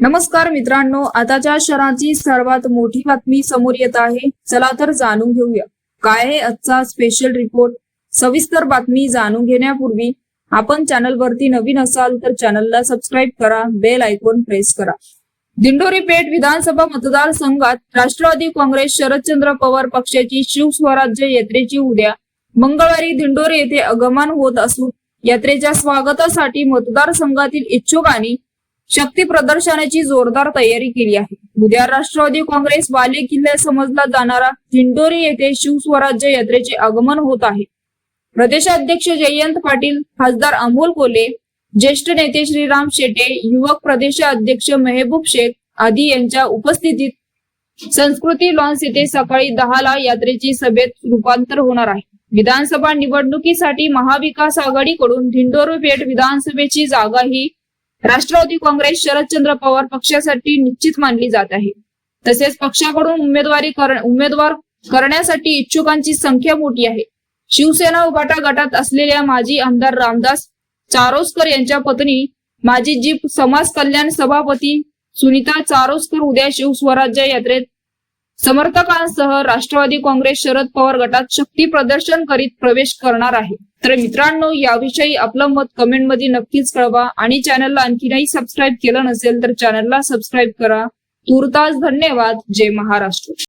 नमस्कार मित्रांनो आताच्या शहराची सर्वात मोठी बातमी समोर येत आहे. चला तर जाणून घेऊया. काय आहे आजचा स्पेशल रिपोर्ट सविस्तर बातमी जाणून घेण्यापूर्वी आपण चॅनल वरती नवीन असाल तर चॅनलला सबस्क्राईब करा बेल आयकॉन प्रेस करा. दिंडोरी पेठ विधानसभा मतदारसंघात राष्ट्रवादी काँग्रेस शरदचंद्र पवार पक्षाची शिवस्वराज्य यात्रेची उद्या मंगळवारी दिंडोरी येथे आगमन होत असून यात्रेच्या स्वागतासाठी मतदारसंघातील इच्छुकांनी शक्ती प्रदर्शनाची जोरदार तयारी केली आहे. उद्या राष्ट्रवादी काँग्रेस वाले किल्ला समजला जाणारा झिंडोरी येथे शिवस्वराज्य यात्रेचे आगमन होत आहे. प्रदेशाध्यक्ष जयंत पाटील खासदार अमोल कोले ज्येष्ठ नेते श्रीराम शेटे युवक प्रदेशाध्यक्ष मेहबूब शेख आदी यांच्या उपस्थितीत संस्कृती लॉन्स येथे सकाळी दहाला यात्रेची सभेत रूपांतर होणार आहे. विधानसभा निवडणुकीसाठी महाविकास आघाडीकडून दिंडोरी पेठ विधानसभेची जागा ही राष्ट्रवादी काँग्रेस शरदचंद्र पवार पक्षासाठी निश्चित मानली जात आहे. तसेच पक्षाकडून उमेदवारी कर- उमेदवार करण्यासाठी इच्छुकांची संख्या मोठी आहे. शिवसेना उभाटा गटात असलेल्या माजी आमदार रामदास चारोस्कर यांच्या पत्नी माजी जीप समाज कल्याण सभापती सुनीता चारोस्कर उद्या शिवस्वराज्य यात्रेत समर्थकांसह राष्ट्रवादी काँग्रेस शरद पवार गटात शक्ती प्रदर्शन करीत प्रवेश करणार आहे. तर मित्रांनो याविषयी आपलं मत कमेंटमध्ये नक्कीच कळवा आणि चॅनलला आणखीनही सबस्क्राईब केलं नसेल तर चॅनलला सबस्क्राईब करा. तुर्तास धन्यवाद. जय महाराष्ट्र.